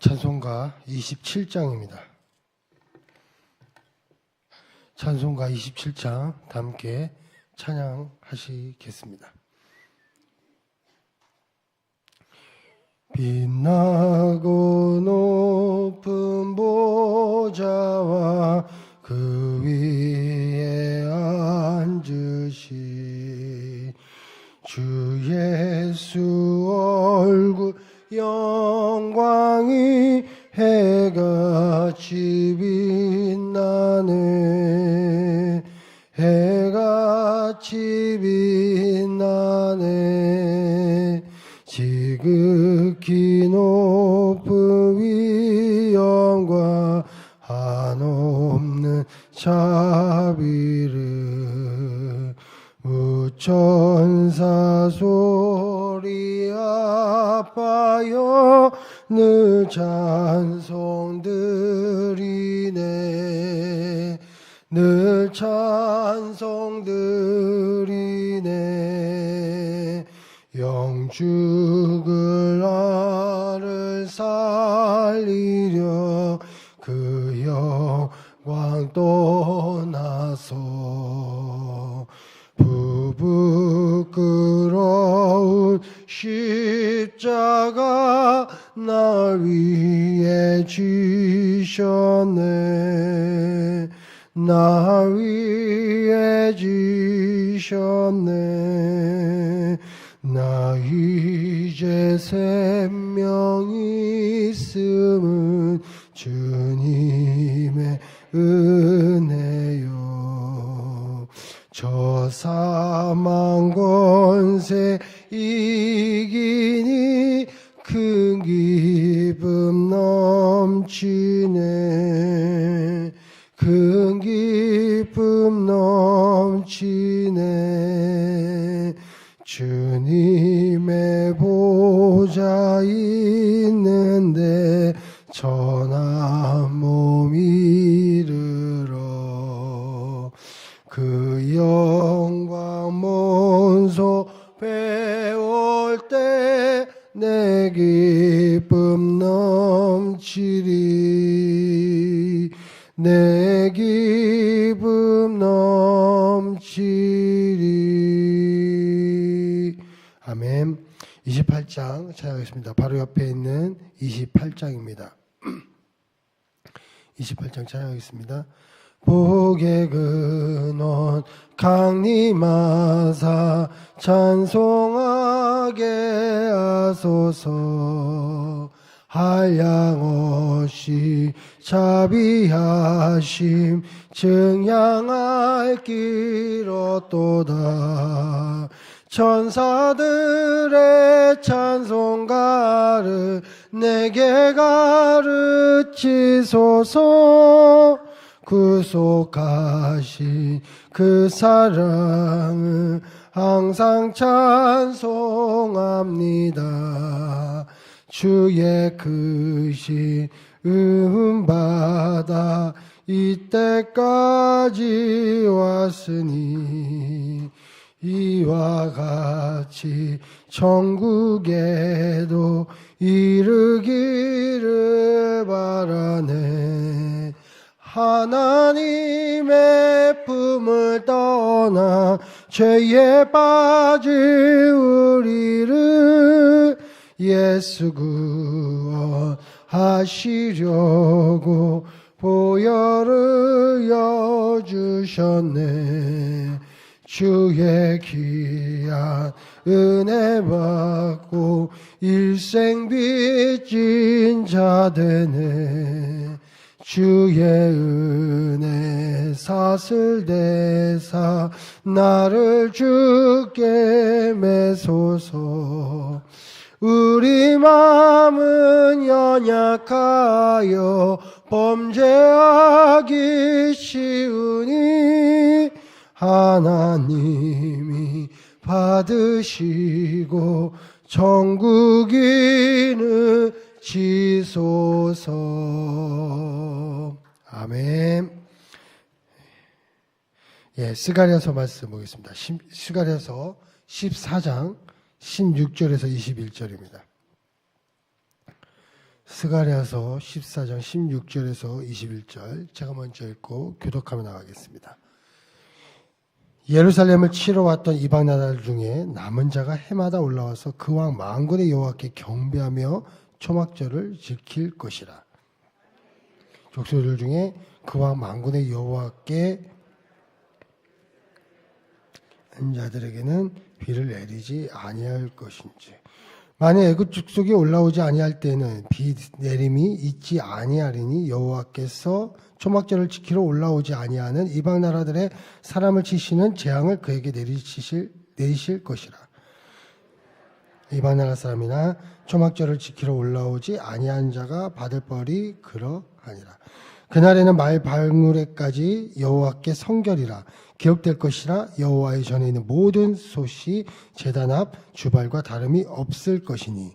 찬송가 27장입니다. 찬송가 27장 함께 찬양하시겠습니다. 빛나고 높은 보좌와 그 위에 앉으신 주 예수 같이 빛나네. 해같이 빛나네. 지극히 높은 위엄과 한없는 자비를 무천사 소리 아파요. 늘 찬송 드리네 늘 찬송 드리네. 영죽을 나를 살리려 그 영광 떠나서 부부끄러운 십자가 날 위해 지셨네 나 위해 지셨네. 나 이제 생명 있음은 주님의 은혜요. 저 사망 권세 이기니 큰 기쁨 넘치네 큰 기쁨 넘치네. 주님의 보좌 있는데 전한 몸 이르러 그 영광 문소 배울 때 내 기쁨 넘치리. 내 기쁨 넘치리. 아멘. 28장 찾아가겠습니다. 바로 옆에 있는 28장입니다. 28장 찬양하겠습니다. 복의 근원 강림하사 찬송하게 하소서. 한량 없이 자비하심 증량할 길 얻도다 천사들의 찬송가를 내게 가르치소서 구속하신 그 사랑을 항상 찬송합니다. 주의 크신 은받아 이때까지 왔으니 이와 같이 천국에도 이르기를 바라네. 하나님의 품을 떠나 죄에 빠진 우리를 예수 구원 하시려고 보혈을 여주셨네. 주의 귀한 은혜 받고 일생 빚진 자 되네. 주의 은혜 사슬 대사 나를 주께 매소서 우리 마음은 연약하여 범죄하기 쉬우니 하나님이 받으시고 천국이는 지소서 아멘. 예, 스가랴서 말씀 보겠습니다. 시- 스가랴서 14장 16절에서 21절입니다. 스가랴서 14장 16절에서 21절 제가 먼저 읽고 교독하며 나가겠습니다. 예루살렘을 치러 왔던 이방 나라들 중에 남은 자가 해마다 올라와서 그 왕 만군의 여호와께 경배하며 초막절을 지킬 것이라. 족속들 중에 그왕 만군의 여호와께 한 자들에게는 비를 내리지 아니할 것인지. 만일 애굽 족속이 올라오지 아니할 때는 비 내림이 있지 아니하리니 여호와께서 초막절을 지키러 올라오지 아니하는 이방 나라들의 사람을 치시는 재앙을 그에게 내리실 내리실 것이라. 이방 나라 사람이나 초막절을 지키러 올라오지 아니한 자가 받을 벌이 그러하니라 그날에는 말 발물에까지 여호와께 성결이라 기억될 것이라 여호와의 전에 있는 모든 솥이 제단 앞 주발과 다름이 없을 것이니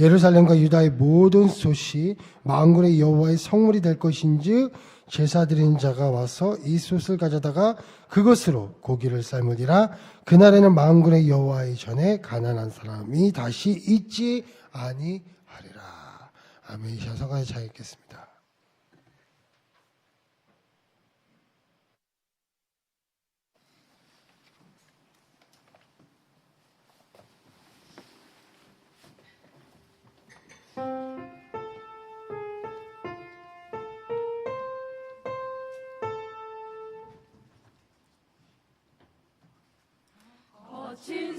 예루살렘과 유다의 모든 솥이 만군의 여호와의 성물이 될 것인즉 제사 드리는 자가 와서 이 솥을 가져다가 그것으로 고기를 삶으리라. 그날에는 만군의 여호와의 전에 가난한 사람이 다시 있지 아니하리라. 아멘. 샤성가에 잘 읽겠습니다. 거친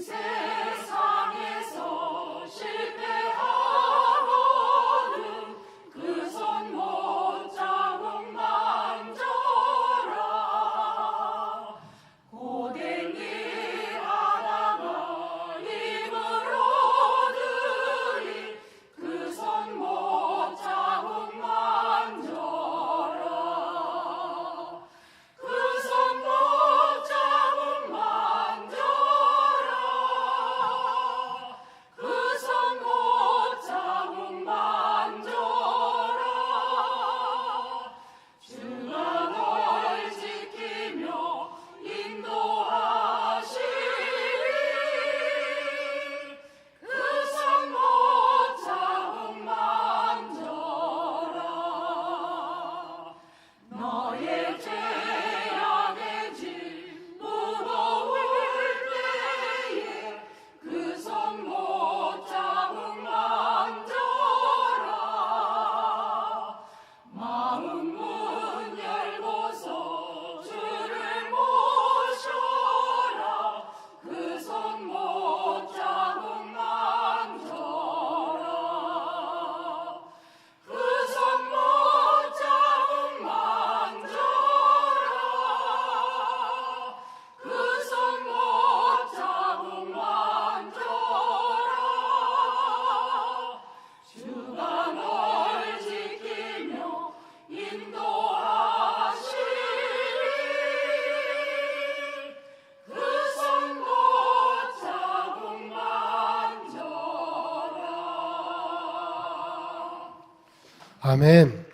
아멘.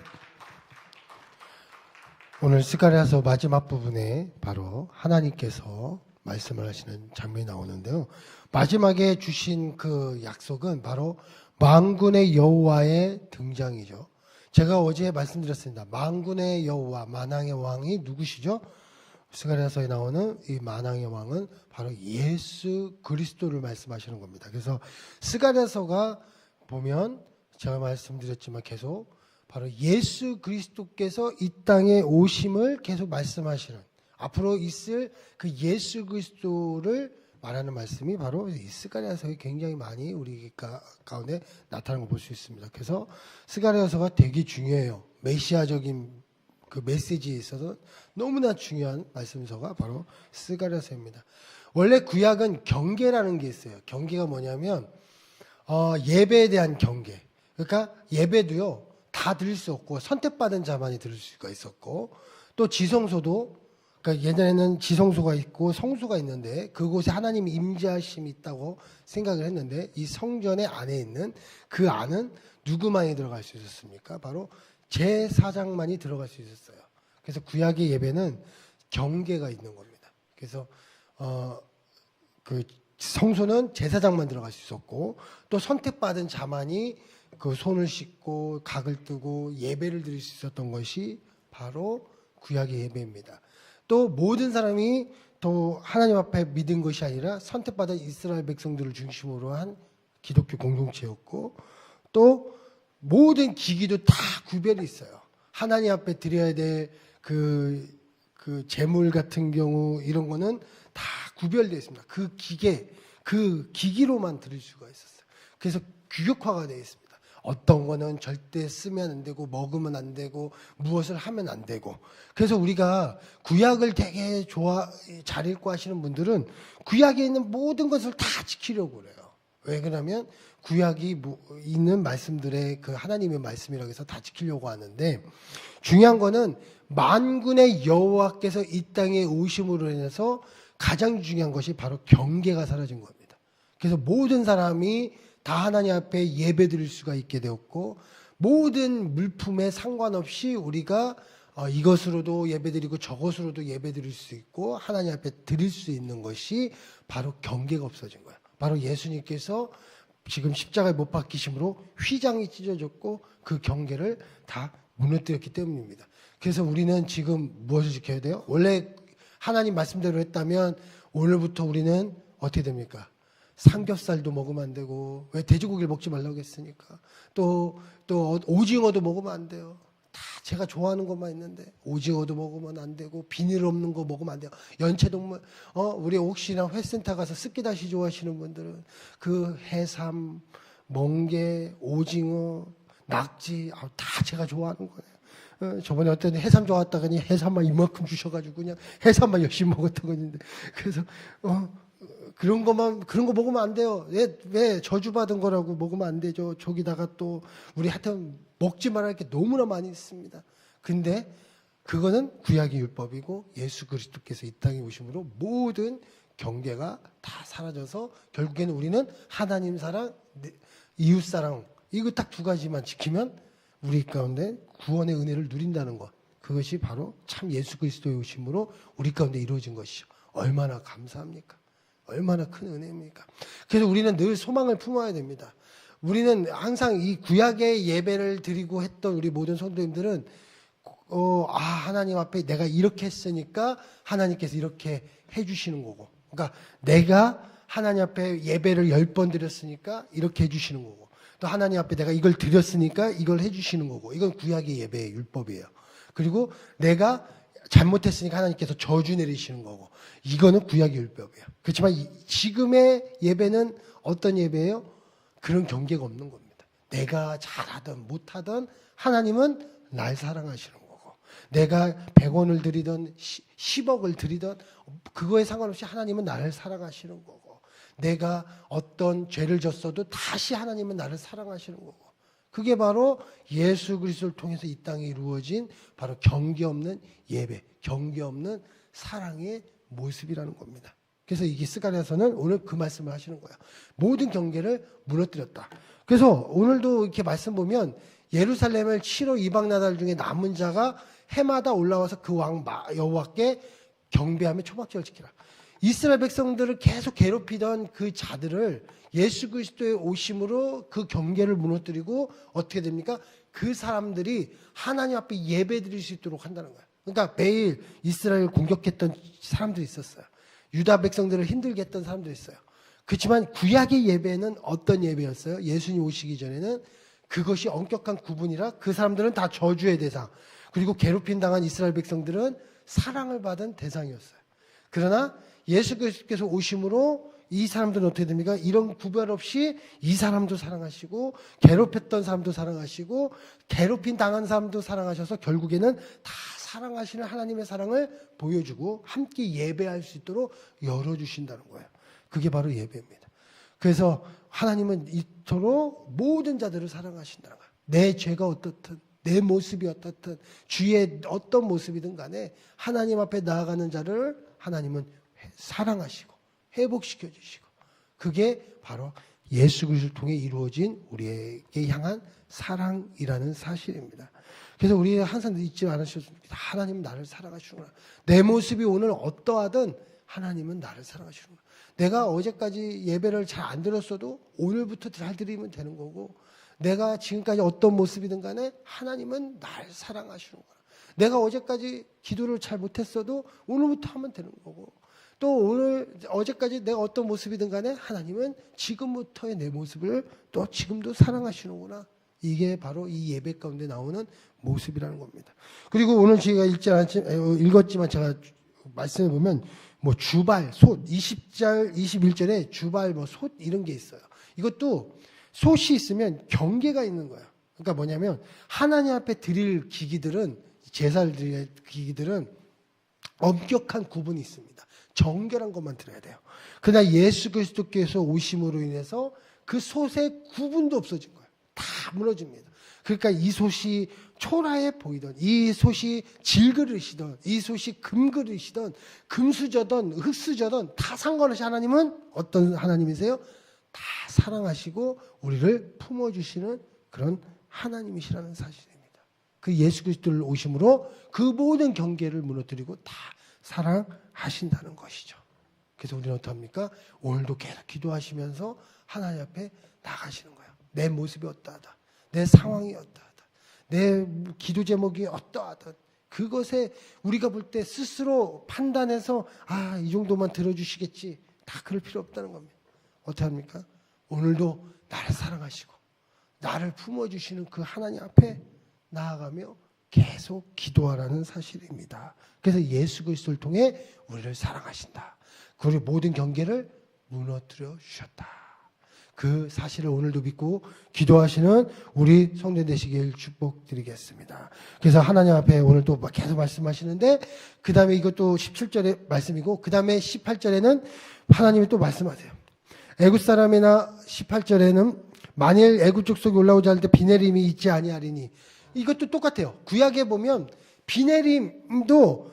오늘 스가랴서 마지막 부분에 바로 하나님께서 말씀을 하시는 장면이 나오는데요. 마지막에 주신 그 약속은 바로 만군의 여호와의 등장이죠. 제가 어제 말씀드렸습니다. 만군의 여호와, 만왕의 왕이 누구시죠? 스가랴서에 나오는 이 만왕의 왕은 바로 예수 그리스도를 말씀하시는 겁니다. 그래서 스가랴서가 보면 제가 말씀드렸지만 계속 바로 예수 그리스도께서 이 땅에 오심을 계속 말씀하시는 앞으로 있을 그 예수 그리스도를 말하는 말씀이 바로 이 스가랴서에 굉장히 많이 우리 가- 가운데 나타나는 걸 볼 수 있습니다. 그래서 스가랴서가 되게 중요해요. 메시아적인 그 메시지에 있어서 너무나 중요한 말씀서가 바로 스가랴서입니다. 원래 구약은 경계라는 게 있어요. 경계가 뭐냐면 어, 예배에 대한 경계. 그러니까 예배도요 다 드릴 수 없고 선택받은 자만이 드릴 수가 있었고 또 지성소도 그러니까 예전에는 지성소가 있고 성소가 있는데 그곳에 하나님이 임재하심이 있다고 생각을 했는데 이 성전의 안에 있는 그 안은 누구만이 들어갈 수 있었습니까? 바로 제사장만이 들어갈 수 있었어요. 그래서 구약의 예배는 경계가 있는 겁니다. 그래서 어, 그 성소는 제사장만 들어갈 수 있었고 또 선택받은 자만이 그 손을 씻고 각을 뜨고 예배를 드릴 수 있었던 것이 바로 구약의 예배입니다. 또 모든 사람이 또 하나님 앞에 믿은 것이 아니라 선택받은 이스라엘 백성들을 중심으로 한 기독교 공동체였고 또 모든 기기도 다 구별이 있어요. 하나님 앞에 드려야 될그 그 재물 같은 경우 이런 거는 다 구별되어 있습니다. 그 기계, 그 기기로만 드릴 수가 있었어요. 그래서 규격화가 되어 있습니다. 어떤 거는 절대 쓰면 안 되고 먹으면 안 되고 무엇을 하면 안 되고 그래서 우리가 구약을 되게 좋아 잘 읽고 하시는 분들은 구약에 있는 모든 것을 다 지키려고 그래요. 왜 그러냐면 구약이 뭐- 있는 말씀들의 그 하나님의 말씀이라고 해서 다 지키려고 하는데 중요한 거는 만군의 여호와께서 이 땅에 오심으로 인해서 가장 중요한 것이 바로 경계가 사라진 겁니다. 그래서 모든 사람이 다 하나님 앞에 예배 드릴 수가 있게 되었고 모든 물품에 상관없이 우리가 어, 이것으로도 예배 드리고 저것으로도 예배 드릴 수 있고 하나님 앞에 드릴 수 있는 것이 바로 경계가 없어진 거예요. 바로 예수님께서 지금 십자가에 못 박히심으로 휘장이 찢어졌고 그 경계를 다 무너뜨렸기 때문입니다. 그래서 우리는 지금 무엇을 지켜야 돼요? 원래 하나님 말씀대로 했다면 오늘부터 우리는 어떻게 됩니까? 삼겹살도 먹으면 안 되고 왜 돼지고기를 먹지 말라고 했으니까 또 또 오징어도 먹으면 안 돼요. 다 제가 좋아하는 것만 있는데 오징어도 먹으면 안 되고 비닐 없는 거 먹으면 안 돼요. 연체 동물 어 우리 혹시나 회센터 가서 습기다시 좋아하시는 분들은 그 해삼, 멍게, 오징어, 낙지 아, 다 제가 좋아하는 거예요. 어, 저번에 어떤 해삼 좋아했다더니 해삼만 이만큼 주셔가지고 그냥 해삼만 열심히 먹었던 건데 그래서 어 그런 것만 그런 거 먹으면 안 돼요. 왜, 왜 저주받은 거라고 먹으면 안 되죠. 저기다가 또 우리 하여튼 먹지 말할 게 너무나 많이 있습니다. 근데 그거는 구약의 율법이고 예수 그리스도께서 이 땅에 오심으로 모든 경계가 다 사라져서 결국에는 우리는 하나님 사랑, 내- 이웃 사랑 이거 딱 두 가지만 지키면 우리 가운데 구원의 은혜를 누린다는 것. 그것이 바로 참 예수 그리스도의 오심으로 우리 가운데 이루어진 것이죠. 얼마나 감사합니까? 얼마나 큰 은혜입니까? 그래서 우리는 늘 소망을 품어야 됩니다. 우리는 항상 이 구약의 예배를 드리고 했던 우리 모든 성도님들은 어, 아, 하나님 앞에 내가 이렇게 했으니까 하나님께서 이렇게 해주시는 거고. 그러니까 내가 하나님 앞에 예배를 열 번 드렸으니까 이렇게 해주시는 거고. 또 하나님 앞에 내가 이걸 드렸으니까 이걸 해주시는 거고. 이건 구약의 예배의 율법이에요. 그리고 내가 잘못했으니까 하나님께서 저주 내리시는 거고. 이거는 구약의 율법이에요. 그렇지만 이- 지금의 예배는 어떤 예배예요? 그런 경계가 없는 겁니다. 내가 잘하든 못하든 하나님은 날 사랑하시는 거고 내가 100원을 드리든 10억을 드리든 그거에 상관없이 하나님은 나를 사랑하시는 거고 내가 어떤 죄를 졌어도 다시 하나님은 나를 사랑하시는 거고 그게 바로 예수 그리스도를 통해서 이 땅에 이루어진 바로 경계 없는 예배, 경계 없는 사랑의 모습이라는 겁니다. 그래서 이게 스가랴서는 오늘 그 말씀을 하시는 거예요. 모든 경계를 무너뜨렸다. 그래서 오늘도 이렇게 말씀 보면 예루살렘을 치러 이방 나라들 중에 남은 자가 해마다 올라와서 그 왕 여호와께 경배하며 초막절을 지키라. 이스라엘 백성들을 계속 괴롭히던 그 자들을 예수 그리스도의 오심으로 그 경계를 무너뜨리고 어떻게 됩니까? 그 사람들이 하나님 앞에 예배 드릴 수 있도록 한다는 거예요. 그러니까 매일 이스라엘을 공격했던 사람들이 있었어요. 유다 백성들을 힘들게 했던 사람들이 있어요. 그렇지만 구약의 예배는 어떤 예배였어요? 예수님 오시기 전에는 그것이 엄격한 구분이라 그 사람들은 다 저주의 대상. 그리고 괴롭힘 당한 이스라엘 백성들은 사랑을 받은 대상이었어요. 그러나 예수 그리스도께서 오심으로 이 사람들은 어떻게 됩니까? 이런 구별 없이 이 사람도 사랑하시고 괴롭혔던 사람도 사랑하시고 괴롭힘 당한 사람도 사랑하셔서 결국에는 다 사랑하시는 하나님의 사랑을 보여주고 함께 예배할 수 있도록 열어주신다는 거예요. 그게 바로 예배입니다. 그래서 하나님은 이토록 모든 자들을 사랑하신다는 거예요. 내 죄가 어떻든 내 모습이 어떻든 주의 어떤 모습이든 간에 하나님 앞에 나아가는 자를 하나님은 회- 사랑하시고 회복시켜 주시고 그게 바로 예수 그리스도를 통해 이루어진 우리에게 향한 사랑이라는 사실입니다. 그래서 우리 항상 잊지 않으셨습니다. 하나님은 나를 사랑하시구나. 내 모습이 오늘 어떠하든 하나님은 나를 사랑하시구나. 내가 어제까지 예배를 잘안 드렸어도 오늘부터 잘 드리면 되는 거고 내가 지금까지 어떤 모습이든 간에 하나님은 날 사랑하시는구나. 내가 어제까지 기도를 잘 못했어도 오늘부터 하면 되는 거고 또 오늘 어제까지 내가 어떤 모습이든 간에 하나님은 지금부터의 내 모습을 또 지금도 사랑하시는구나. 이게 바로 이 예배 가운데 나오는 모습이라는 겁니다. 그리고 오늘 제가 읽지 않았지, 에, 읽었지만 제가 말씀해 보면 뭐 주발, 솥, 20절, 21절에 주발, 뭐 솥 이런 게 있어요. 이것도 솥이 있으면 경계가 있는 거예요. 그러니까 뭐냐면 하나님 앞에 드릴 기기들은 제사를 드릴 기기들은 엄격한 구분이 있습니다. 정결한 것만 드려야 돼요. 그러나 예수 그리스도께서 오심으로 인해서 그 솥의 구분도 없어진 거예요. 다 무너집니다. 그러니까 이 솥이 초라해 보이던 이 솥이 질그릇이던 이 솥이 금그릇이던 금수저던 흙수저던 다 상관없이 하나님은 어떤 하나님이세요? 다 사랑하시고 우리를 품어주시는 그런 하나님이시라는 사실입니다. 그 예수 그리스도를 오심으로 그 모든 경계를 무너뜨리고 다 사랑 하신다는 것이죠. 그래서 우리는 어떡합니까? 오늘도 계속 기도하시면서 하나님 앞에 나가시는 거예요. 내 모습이 어떠하다. 내 상황이 어떠하다. 내 기도 제목이 어떠하다. 그것에 우리가 볼 때 스스로 판단해서 아, 이 정도만 들어주시겠지. 다 그럴 필요 없다는 겁니다. 어떻게 합니까? 오늘도 나를 사랑하시고 나를 품어주시는 그 하나님 앞에 나아가며 계속 기도하라는 사실입니다. 그래서 예수 그리스도를 통해 우리를 사랑하신다. 그리고 모든 경계를 무너뜨려 주셨다. 그 사실을 오늘도 믿고 기도하시는 우리 성도 되시길 축복드리겠습니다. 그래서 하나님 앞에 오늘 또 계속 말씀하시는데 그 다음에 이것도 17절의 말씀이고 그 다음에 18절에는 하나님이 또 말씀하세요. 애굽 사람이나 18절에는 만일 애굽 족속이 올라오자 할 때 비 내림이 있지 아니하리니 이것도 똑같아요. 구약에 보면 비내림도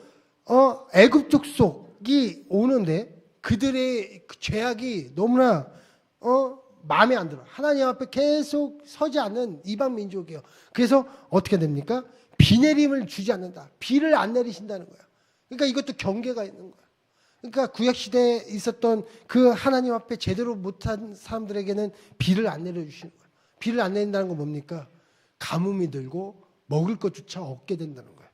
어 애굽 족속이 오는데 그들의 그 죄악이 너무나 어 마음에 안 들어. 하나님 앞에 계속 서지 않는 이방 민족이에요. 그래서 어떻게 됩니까? 비 내림을 주지 않는다. 비를 안 내리신다는 거야. 그러니까 이것도 경계가 있는 거야. 그러니까 구약 시대에 있었던 그 하나님 앞에 제대로 못한 사람들에게는 비를 안 내려 주시는 거예요. 비를 안 내린다는 건 뭡니까? 가뭄이 들고 먹을 것조차 없게 된다는 거예요.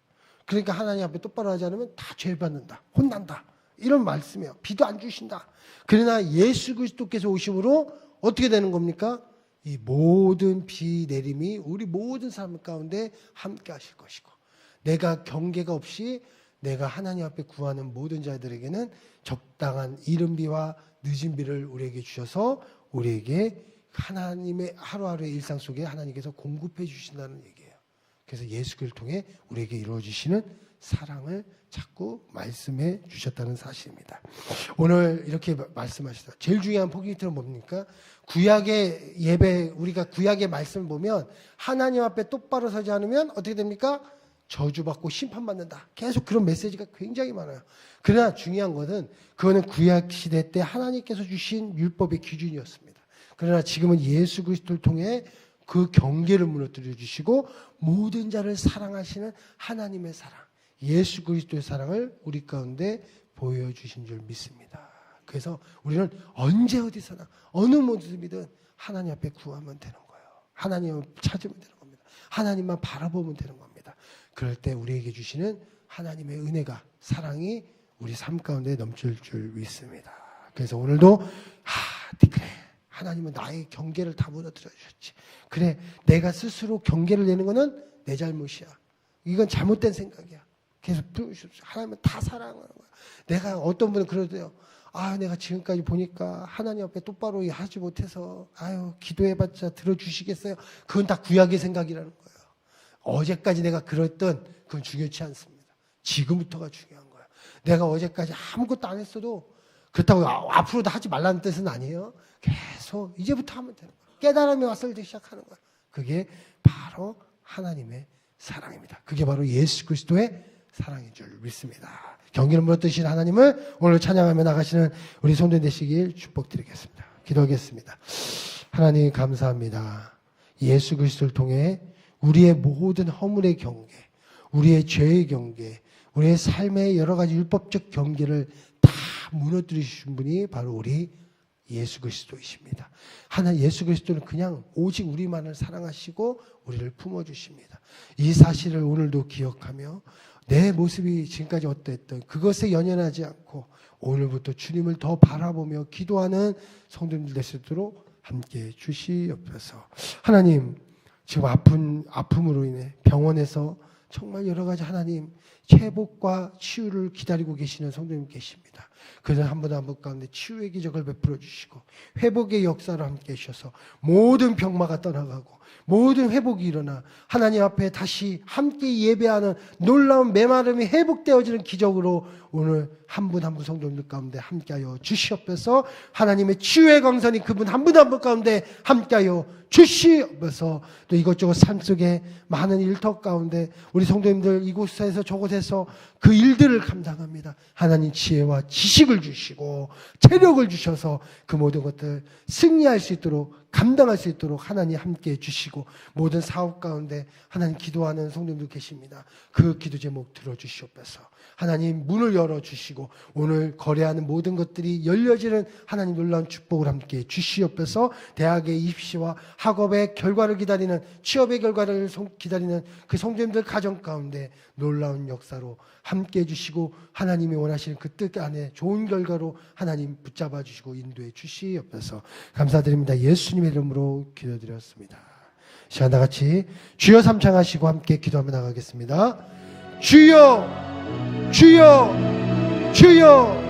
그러니까 하나님 앞에 똑바로 하지 않으면 다 죄 받는다. 혼난다. 이런 말씀이에요. 비도 안 주신다. 그러나 예수 그리스도께서 오심으로 어떻게 되는 겁니까? 이 모든 비 내림이 우리 모든 삶 가운데 함께 하실 것이고 내가 경계가 없이 내가 하나님 앞에 구하는 모든 자들에게는 적당한 이른 비와 늦은 비를 우리에게 주셔서 우리에게 하나님의 하루하루의 일상 속에 하나님께서 공급해 주신다는 얘기예요. 그래서 예수 그리스도를 통해 우리에게 이루어지시는 사랑을 자꾸 말씀해 주셨다는 사실입니다. 오늘 이렇게 말씀하시다. 제일 중요한 포인트는 뭡니까? 구약의 예배, 우리가 구약의 말씀을 보면 하나님 앞에 똑바로 서지 않으면 어떻게 됩니까? 저주받고 심판받는다. 계속 그런 메시지가 굉장히 많아요. 그러나 중요한 것은 그거는 구약 시대 때 하나님께서 주신 율법의 기준이었습니다. 그러나 지금은 예수 그리스도를 통해 그 경계를 무너뜨려 주시고 모든 자를 사랑하시는 하나님의 사랑, 예수 그리스도의 사랑을 우리 가운데 보여주신 줄 믿습니다. 그래서 우리는 언제 어디서나 어느 모습이든 하나님 앞에 구하면 되는 거예요. 하나님을 찾으면 되는 겁니다. 하나님만 바라보면 되는 겁니다. 그럴 때 우리에게 주시는 하나님의 은혜가 사랑이 우리 삶 가운데 넘칠 줄 믿습니다. 그래서 오늘도. 하나님은 나의 경계를 다 무너뜨려 주셨지. 그래, 내가 스스로 경계를 내는 거는 내 잘못이야. 이건 잘못된 생각이야. 계속. 하나님은 다 사랑하는 거야. 내가 어떤 분은 그러대요. 아, 내가 지금까지 보니까 하나님 앞에 똑바로 하지 못해서, 아유, 기도해봤자 들어주시겠어요? 그건 다 구약의 생각이라는 거예요. 어제까지 내가 그랬던 그건 중요치 않습니다. 지금부터가 중요한 거예요. 내가 어제까지 아무것도 안 했어도 그렇다고 아, 앞으로도 하지 말라는 뜻은 아니에요. 계속 이제부터 하면 되는 거예요. 깨달음이 왔을 때 시작하는 거예요. 그게 바로 하나님의 사랑입니다. 그게 바로 예수 그리스도의 사랑인 줄 믿습니다. 경기를 물어뜨신 하나님을 오늘 찬양하며 나가시는 우리 손대 되시길 축복드리겠습니다. 기도하겠습니다. 하나님 감사합니다. 예수 그리스도를 통해 우리의 모든 허물의 경계, 우리의 죄의 경계, 우리의 삶의 여러 가지 율법적 경계를 다 무너뜨리신 분이 바로 우리 예수 그리스도이십니다. 하나 예수 그리스도는 그냥 오직 우리만을 사랑하시고 우리를 품어 주십니다. 이 사실을 오늘도 기억하며 내 모습이 지금까지 어땠던 그것에 연연하지 않고 오늘부터 주님을 더 바라보며 기도하는 성도님들 될 수 있도록 함께 해 주시옵소서. 하나님 지금 아픈 아픔으로 인해 병원에서 정말 여러 가지 하나님 회복과 치유를 기다리고 계시는 성도님 계십니다. 그래서 한분 한 분 가운데 치유의 기적을 베풀어 주시고 회복의 역사를 함께 해주셔서 모든 병마가 떠나가고 모든 회복이 일어나 하나님 앞에 다시 함께 예배하는 놀라운 메마름이 회복되어지는 기적으로 오늘 한 분 한분 성도님들 가운데 함께하여 주시옵소서. 하나님의 치유의 광선이 그분 한 분 한 분 가운데 함께하여 주시옵소서. 또 이것저것 삶 속에 많은 일터 가운데 우리 성도님들 이곳에서 저곳에서 그 일들을 감당합니다. 하나님 지혜와 지식을 주시고 체력을 주셔서 그 모든 것들 승리할 수 있도록 감당할 수 있도록 하나님 함께 해주시고 모든 사업 가운데 하나님 기도하는 성도님들 계십니다. 그 기도 제목 들어주시옵소서. 하나님 문을 열어주시고 오늘 거래하는 모든 것들이 열려지는 하나님 놀라운 축복을 함께 주시옵소서 대학의 입시와 학업의 결과를 기다리는 취업의 결과를 송- 기다리는 그 성도님들 가정 가운데 놀라운 역사로 함께 해주시고 하나님이 원하시는 그 뜻 안에 좋은 결과로 하나님 붙잡아 주시고 인도해 주시옵소서 감사드립니다. 예수님 예수님 이름으로 기도드렸습니다. 시간 다 같이 주여 삼창하시고 함께 기도하며 나가겠습니다. 주여, 주여, 주여. 주여.